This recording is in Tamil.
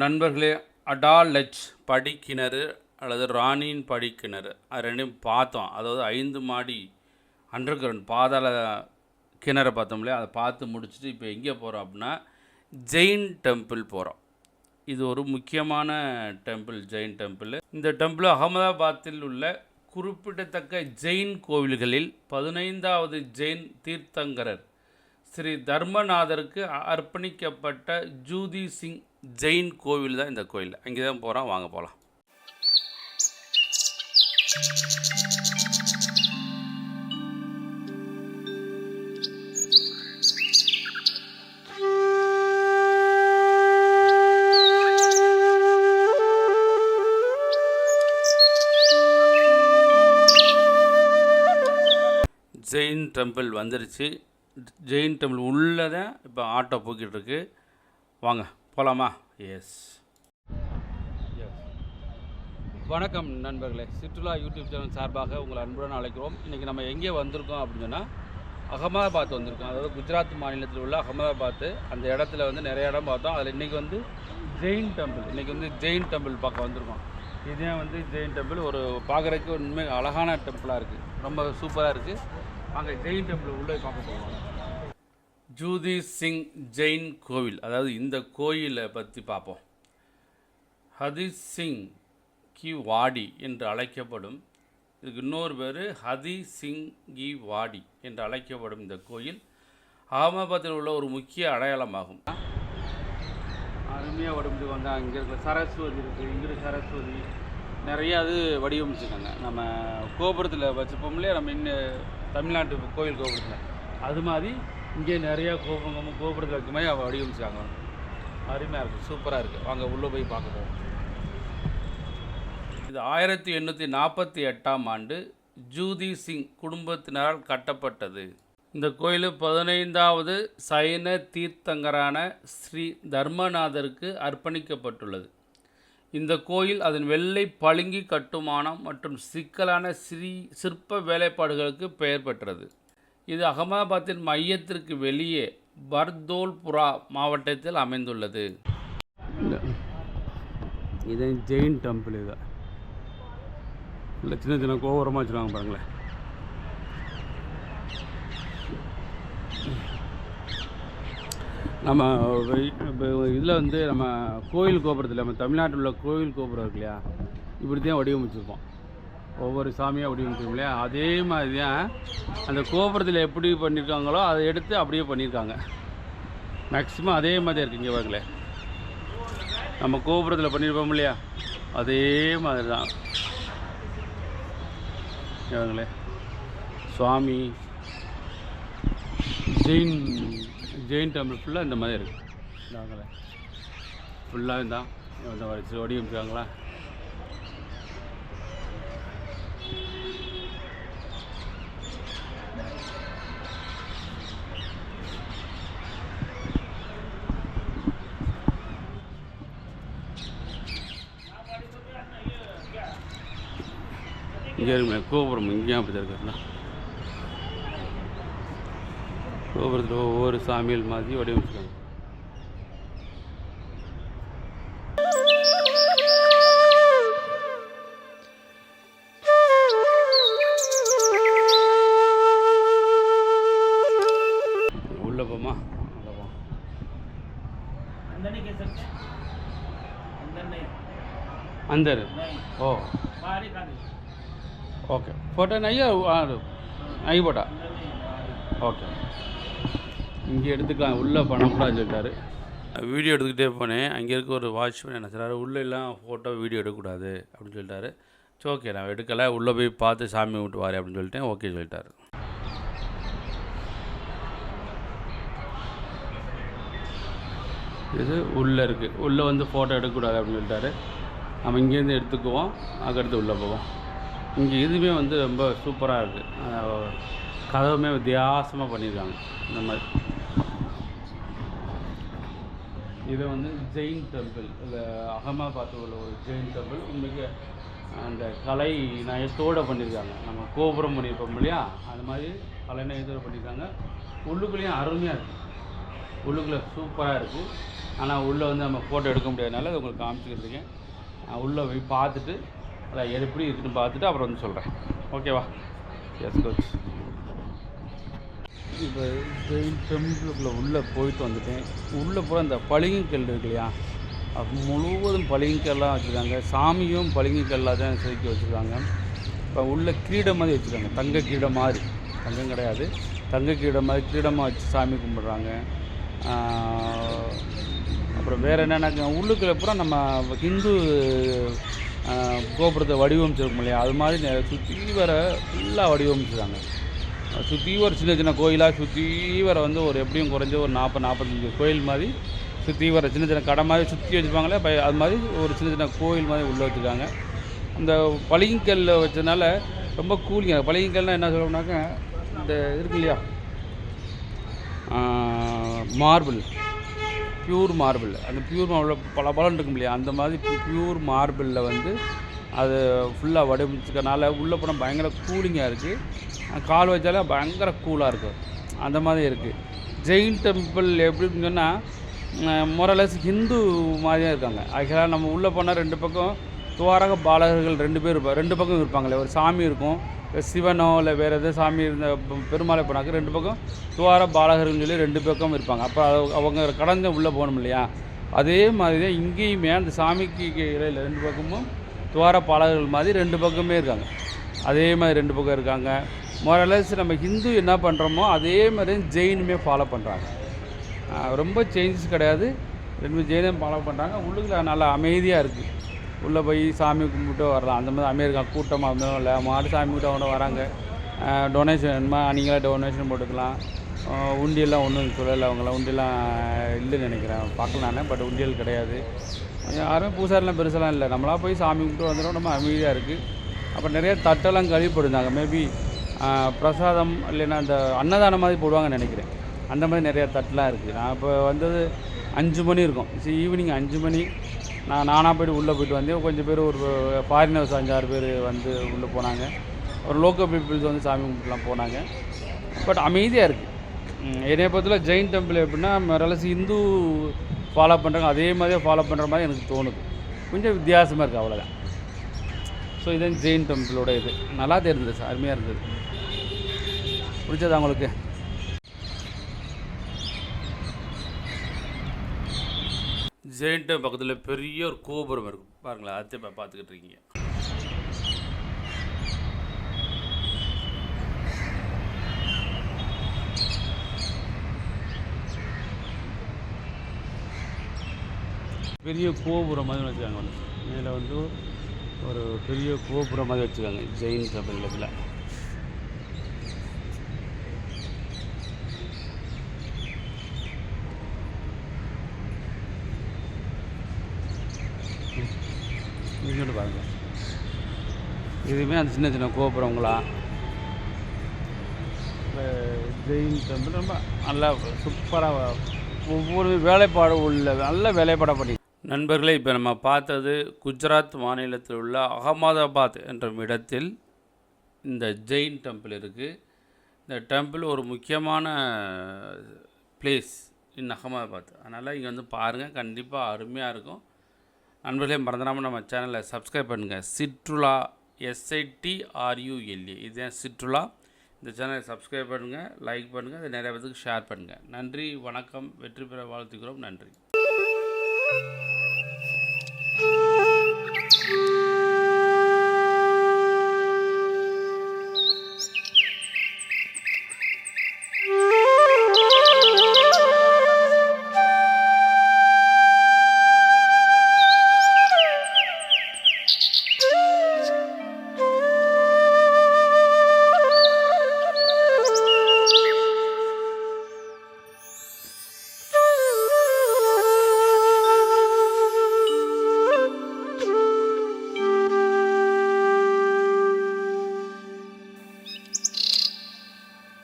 நண்பர்களே அடாலெச் படிக்கிணறு அல்லது ராணியின் படிக்கிணறு. அது ரெண்டையும் பார்த்தோம். அதாவது ஐந்து மாடி அண்டர் கிரவுண்ட் பாதாள கிணறை பார்த்தோம் இல்லையா? அதை பார்த்து முடிச்சுட்டு இப்போ எங்கே போகிறோம் அப்படின்னா ஜெயின் டெம்பிள் போகிறோம் இது ஒரு முக்கியமான டெம்பிள் ஜெயின் டெம்பிள் இந்த டெம்பிள் அகமதாபாத்தில் உள்ள குறிப்பிடத்தக்க ஜெயின் கோவில்களில் பதினைந்தாவது ஜெயின் தீர்த்தங்கரர் ஸ்ரீ தர்மநாதருக்கு அர்ப்பணிக்கப்பட்ட ஜூதி சிங் ஜெயின் கோவில் தான் இந்த கோயில். அங்கே தான் போகிறோம் வாங்க போகலாம் ஜெயின் டெம்பிள் வந்துருச்சு. ஜெயின் டெம்பிள் உள்ளே தான் இப்போ ஆட்டோ போய்கிட்டு இருக்கு. வாங்க. போகலாமா எஸ் வணக்கம் நண்பர்களே. சுற்றுலா யூடியூப் சேனல் சார்பாக உங்களை அன்புடன் அழைக்கிறோம். இன்றைக்கி நம்ம எங்கே வந்திருக்கோம் அப்படின்னு சொன்னால் அகமதாபாத் வந்திருக்கோம். அதாவது குஜராத் மாநிலத்தில் உள்ள அகமதாபாத் அந்த இடத்துல வந்து நிறைய இடம் பார்த்தோம். அதில் இன்றைக்கி வந்து ஜெயின் டெம்பிள் இன்றைக்கி வந்து ஜெயின் டெம்பிள் பார்க்க வந்திருக்கோம். இதே வந்து ஜெயின் டெம்பிள் ஒரு பார்க்குறதுக்கு உண்மை அழகான டெம்பிளாக இருக்குது ரொம்ப சூப்பராக இருக்குது அங்கே ஜெயின் டெம்பிள் உள்ளே பார்க்க போவோம் ஜூதி சிங் ஜெயின் கோவில். அதாவது இந்த கோயிலை பற்றி பார்ப்போம். ஹதீஸ் சிங் கி வாடி என்று அழைக்கப்படும் இதுக்கு இன்னொரு பேர் ஹதி சிங் கி வாடி என்று அழைக்கப்படும் இந்த கோயில் அகமதாபாத்தில் உள்ள ஒரு முக்கிய அடையாளமாகும். அருமையாக வடிவமை இங்கே இருக்கிற சரஸ்வதி இருக்குது இங்கே சரஸ்வதி. நிறையா அது வடிவமைச்சிருக்காங்க. நம்ம கோபுரத்தில் வச்சுப்போம் இல்லையா நம்ம இன்னும் தமிழ்நாட்டு கோயில் கோபுரத்தில். அது மாதிரி இங்கே நிறையா கோபுரம் கோபுரத்தில் வைக்க அவள் வடிவமைச்சாங்க அருமையாக இருக்குது சூப்பராக இருக்குது வாங்க உள்ளே போய் பார்க்க போவோம். இது ஆயிரத்தி எண்ணூற்றி நாற்பத்தி எட்டாம் ஆண்டு ஜூதி சிங் குடும்பத்தினரால் கட்டப்பட்டது. இந்த கோயில் பதினைந்தாவது சைன தீர்த்தங்கரான ஸ்ரீ தர்மநாதருக்கு அர்ப்பணிக்கப்பட்டுள்ளது. இந்த கோயில் அதன் வெள்ளை பளிங்கு கட்டுமானம் மற்றும் சிக்கலான ஸ்ரீ சிற்ப வேலைப்பாடுகளுக்கு பெயர் பெற்றது. இது அகமதாபாத்தின் மையத்திற்கு வெளியே பர்தோல்புரா மாவட்டத்தில் அமைந்துள்ளது. இது ஜெயின் டெம்பிள் இது. இல்லை சின்ன சின்ன கோபுரமாக வச்சுருவாங்க பாருங்களேன் நம்ம இப்போ இதில் வந்து நம்ம கோயில் கோபுரத்தில் நம்ம தமிழ்நாட்டில் உள்ள கோயில் கோபுரம் இருக்கு இல்லையா இப்படி தான் வடிவமைச்சிருப்போம் ஒவ்வொரு சாமியாக வடிவமைக்கிறோம் இல்லையா அதே மாதிரி தான் அந்த கோபுரத்தில் எப்படி பண்ணியிருக்காங்களோ அதை எடுத்து அப்படியே பண்ணியிருக்காங்க மேக்ஸிமம் அதே மாதிரி இருக்குது இங்கே பாருங்களேன் நம்ம கோபுரத்தில் பண்ணியிருப்போம் இல்லையா? அதே மாதிரி தான் இவங்களே சுவாமி ஜெயின் ஜெயின் டெம்பிள் ஃபுல்லாக இந்த மாதிரி இருக்குது ஃபுல்லாக இருந்தால் இந்த. வச்சு வடிவமைச்சாங்களா இங்கே இருக்குமே கோபுரம் இங்கேயும் அப்படி தான் இருக்குல்ல கோபுரத்தில் ஒவ்வொரு சாமிகள் மாதிரி வடிவமைச்சிருக்காங்க உள்ள போமா உள்ள போம் अंदर नहीं कह सकते अंदर नहीं अंदर नहीं ओ ஓகே ஃபோட்டோ நையா நை போட்டா ஓகே இங்கே எடுத்துக்கலாம். உள்ளே பண்ணக்கூடாதுன்னு சொல்லிட்டாரு வீடியோ எடுத்துக்கிட்டே போனேன். அங்கே இருக்க ஒரு வாட்ச்மேன் என்ன சொல்கிறாரு உள்ளெல்லாம் ஃபோட்டோ வீடியோ எடுக்கக்கூடாது அப்படின்னு சொல்லிட்டாரு. சரி ஓகே நான் எடுக்கலை. உள்ளே போய் பார்த்து சாமி விட்டுவார் அப்படின்னு சொல்லிட்டேன். ஓகே சொல்லிட்டாரு. இது உள்ளே இருக்குது உள்ளே வந்து ஃபோட்டோ எடுக்கக்கூடாது அப்படின்னு சொல்லிட்டாரு. நம்ம இங்கேருந்து எடுத்துக்குவோம். அதுக்கடுத்து உள்ளே போவோம். இங்கே இதுவுமே வந்து ரொம்ப சூப்பராக இருக்குது கதவுமே வித்தியாசமாக பண்ணியிருக்காங்க இந்த மாதிரி. இது வந்து ஜெயின் டெம்பிள் இல்லை அகமதாபாத்தில் உள்ள ஒரு ஜெயின் டெம்பிள். உண்மைக்கு அந்த கலை நயத்தோடு பண்ணியிருக்காங்க நம்ம கோபுரம் பண்ணியிருப்போம் இல்லையா? அது மாதிரி கலை நயத்தோடு பண்ணியிருக்காங்க உள்ளுக்குள்ளேயும் அருமையாக இருக்குது உள்ளுக்குள்ளே சூப்பராக இருக்குது ஆனால் உள்ளே வந்து நம்ம ஃபோட்டோ எடுக்க முடியாதனால அதை உங்களுக்கு காமிச்சிக்கிட்டு இருக்கேன். உள்ளே போய் பார்த்துட்டு அதை எப்படி இருக்குன்னு பார்த்துட்டு அப்புறம் வந்து சொல்கிறேன் ஓகேவா எஸ் கோச் இப்போ ஜெயின் டெம்பிளுக்குள்ளே உள்ளே போயிட்டு வந்துட்டேன். உள்ளே போகிற அந்த பளிங்குக்கல் இருக்கு இல்லையா? அது முழுவதும் பளிங்குக்கல்லாக வச்சுருக்காங்க. சாமியும் பளிங்குக்கல்லாக தான் செதுக்கி வச்சுருக்காங்க. இப்போ உள்ள கிரீடம் மாதிரி வச்சுருக்காங்க. தங்க கிரீடம் மாதிரி. தங்கம் கிடையாது. தங்க கிரீடம் மாதிரி கிரீடமாக வச்சு சாமி கும்பிட்றாங்க. அப்புறம் வேறு என்னென்னா உள்ளுக்குள்ள பூரா நம்ம ஹிந்து கோபுரத்தை வடிவமைச்சிருக்கும் இல்லையா? அது மாதிரி சுற்றி வர ஃபுல்லாக வடிவமைச்சிருக்காங்க. சுற்றி ஒரு சின்ன சின்ன கோயிலாக சுற்றி வர வந்து ஒரு எப்படியும் குறைஞ்ச ஒரு நாற்பது நாற்பத்தஞ்சு கோயில் மாதிரி சுற்றி வர சின்ன சின்ன கடை மாதிரி சுற்றி வச்சுருப்பாங்களே இப்போ அது மாதிரி ஒரு சின்ன சின்ன கோயில் மாதிரி உள்ளே வச்சுருக்காங்க. அந்த பளிங்கல்ல வச்சதுனால ரொம்ப கூலிங்க பளிங்கல்னால் என்ன சொல்லணும்னாக்க இந்த இருக்கு இல்லையா? மார்பிள். பியூர் மார்பிள் அந்த பியூர் மார்பிள் பல பலன் இருக்கும் இல்லையா? அந்த மாதிரி பியூர் மார்பிளில் வந்து அது ஃபுல்லாக வடிவமைச்சிக்கனால உள்ளே போனால் பயங்கர கூலிங்காக இருக்குது கால் வச்சாலே பயங்கர கூலாக இருக்கும். அந்த மாதிரி இருக்குது ஜெயின் டெம்பிள் எப்படின்னு சொன்னால் முரலஸ் ஹிந்து மாதிரியே இருக்காங்க. ஆக்சுவலாக நம்ம உள்ளே போனால் ரெண்டு பக்கம் துவாரக பாலகர்கள் ரெண்டு பேர் இருப்பாங்க ரெண்டு பக்கம் இருப்பாங்களே ஒரு சாமி இருக்கும் சிவனோ இல்லை வேறு எதாவது சாமி இருந்த பெருமாளை போனாக்க ரெண்டு பக்கம் துவார பாலகர்கள்னு சொல்லி ரெண்டு பக்கம் இருப்பாங்க. அப்போ அவங்க கடந்து உள்ளே போகணும் இல்லையா? அதே மாதிரி தான் இங்கேயுமே அந்த சாமிக்கு இடையில் ரெண்டு பக்கமும் துவார பாலகர்கள் மாதிரி ரெண்டு பக்கமே இருக்காங்க. அதே மாதிரி ரெண்டு பக்கம் இருக்காங்க. மொரலஸ் நம்ம ஹிந்து என்ன பண்ணுறோமோ அதே மாதிரி ஜெயினுமே ஃபாலோ பண்ணுறாங்க ரொம்ப சேஞ்சஸ் கிடையாது. ரெண்டு ஜெயினும் ஃபாலோ பண்ணுறாங்க உள்ளுக்குள்ள நல்லா அமைதியாக இருக்குது உள்ளே போய் சாமி கும்பிட்டு வரலாம். அந்த மாதிரி அமெரிக்கா கூட்டமாக இருந்தாலும் இல்லை. மாடு சாமி கும்பிட்டு அவங்க வராங்க. டொனேஷன் வேணுமா? நீங்களே டொனேஷன் போட்டுக்கலாம். உண்டியெல்லாம் ஒன்றும் சொல்லலை. அவங்களாம் உண்டியெல்லாம் இல்லைன்னு நினைக்கிறேன். பார்க்கல நான் பட் உண்டியல் கிடையாது. யாரும் பூசாரிலாம் பெருசெல்லாம் இல்லை. நம்மளா போய் சாமி கும்பிட்டு வந்துடும் நம்ம அமைதியாக இருக்குது அப்புறம் நிறைய தட்டெல்லாம் கழிப்படுந்தாங்க மேபி பிரசாதம் இல்லைன்னா அந்த அன்னதானம் மாதிரி போடுவாங்கன்னு நினைக்கிறேன். அந்த மாதிரி நிறைய தட்டெலாம் இருக்குது நான் இப்போ வந்தது அஞ்சு மணி இருக்கும். ஈவினிங் அஞ்சு மணி. நான் நானாக போய்ட்டு உள்ளே போயிட்டு வந்தேன். கொஞ்சம் பேர் ஒரு ஃபாரினர்ஸ் அஞ்சாறு பேர் வந்து உள்ளே போனாங்க. ஒரு லோக்கல் பீப்புள்ஸ் வந்து சாமி கும்பிட்டுலாம் போனாங்க. பட் அமைதியாக இருக்குது என்னை பொறுத்தவரை ஜெயின் டெம்பிள் எப்படின்னா ரலசி இந்து ஃபாலோ பண்ணுறாங்க அதே மாதிரியே ஃபாலோ பண்ணுற மாதிரி எனக்கு தோணுது. கொஞ்சம் வித்தியாசமாக இருக்குது அவ்வளோதான் ஸோ இதுதான் ஜெயின் டெம்பிளோட இது. நல்லா இருந்தது சார். அருமையாக இருந்தது. பிடிச்சதா உங்களுக்கு? ஜெயின் டெம்பிள் பக்கத்தில் பெரிய ஒரு கோபுரம் இருக்கும். பாருங்களேன் அதை இப்போ பார்த்துக்கிட்டு இருக்கீங்க. பெரிய கோபுரம் மாதிரி வச்சுருக்காங்க. வந்து இதில் வந்து ஒரு பெரிய கோபுரம் மாதிரி வச்சுருக்காங்க ஜெயின் டெம்பிள் இதில். இதுவுமே அந்த சின்ன சின்ன கோபுரங்களா? அஹ் ஜெயின் டெம்பிள் ரொம்ப நல்லா சூப்பராக ஒவ்வொரு வேலைப்பாடு உள்ள நல்ல வேலைப்பாடாக பண்ணி நண்பர்களே இப்போ நம்ம பார்த்தது குஜராத் மாநிலத்தில் உள்ள அகமதாபாத் என்ற இடத்தில் இந்த ஜெயின் டெம்பிள் இருக்குது இந்த டெம்பிள் ஒரு முக்கியமான பிளேஸ் இன் அகமதாபாத். அதனால் இங்கே வந்து பாருங்கள் கண்டிப்பாக அருமையாக இருக்கும். நண்பர்களே மறந்துடாமல் நம்ம சேனலை சப்ஸ்கிரைப் பண்ணுங்கள் சிட்ருலா எஸ்ஐடிஆர்யூஎல்ஏ இதுதான் சிற்றுலா. இந்த சேனலை சப்ஸ்கிரைப் பண்ணுங்கள் லைக் பண்ணுங்கள் அதை நிறைய பேருக்கு ஷேர் பண்ணுங்கள் நன்றி வணக்கம் வெற்றி பெற வாழ்த்துக்கிறோம் நன்றி.